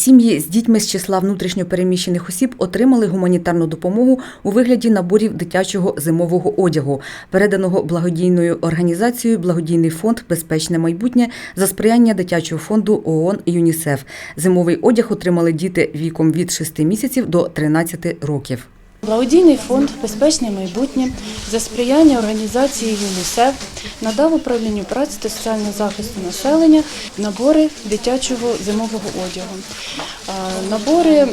Сім'ї з дітьми з числа внутрішньопереміщених осіб отримали гуманітарну допомогу у вигляді наборів дитячого зимового одягу, переданого благодійною організацією Благодійний фонд Безпечне майбутнє за сприяння дитячого фонду ООН ЮНІСЕФ. Зимовий одяг отримали діти віком від 6 місяців до 13 років. Благодійний фонд Безпечне майбутнє за сприяння організації ЮНІСЕФ надав управлінню праці та соціального захисту населення набори дитячого зимового одягу. Набори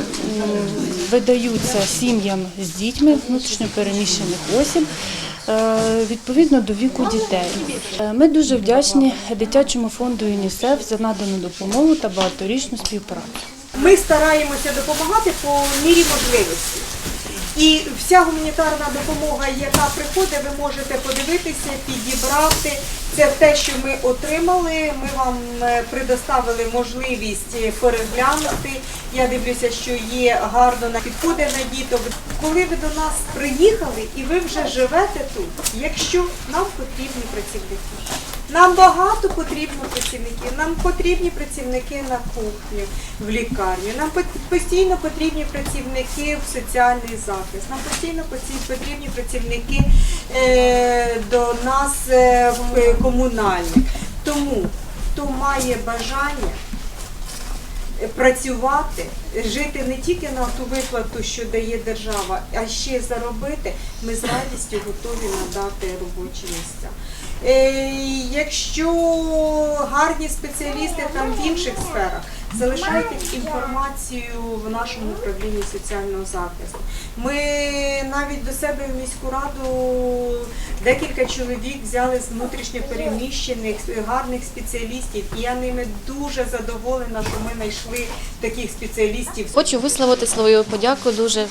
видаються сім'ям з дітьми внутрішньопереміщених осіб. Відповідно до віку дітей, ми дуже вдячні дитячому фонду ЮНІСЕФ за надану допомогу та багаторічну співпрацю. Ми стараємося допомагати по мірі можливості. І вся гуманітарна допомога, яка приходить, ви можете подивитися, підібрати. Це те, що ми отримали. Ми вам е, предоставили можливість переглянути. Я дивлюся, що є гарно на підходи на діток. Коли ви до нас приїхали і ви вже живете тут, якщо нам потрібні працівники. Нам багато потрібно працівників. Нам потрібні працівники на кухню, в лікарню. Нам постійно потрібні працівники в соціальний захист. Нам постійно потрібні працівники е, до нас е, в комунальних. Тому хто має бажання працювати, жити не тільки на ту виплату, що дає держава, а ще заробити, ми з радістю готові надати робочі місця. Е, Якщо гарні спеціалісти там в інших сферах, залишайте інформацію в нашому управлінні соціального захисту. Ми навіть до себе в міську раду декілька чоловік взяли з внутрішньопереміщених гарних спеціалістів, і я ними дуже задоволена, що ми знайшли таких спеціалістів. Хочу висловити свою подяку дуже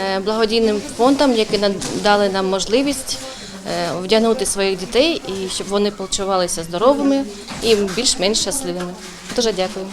е, благодійним фондам, які надали нам можливість е, вдягнути своїх дітей і щоб вони почувалися здоровими і більш-менш щасливими. Дуже дякую.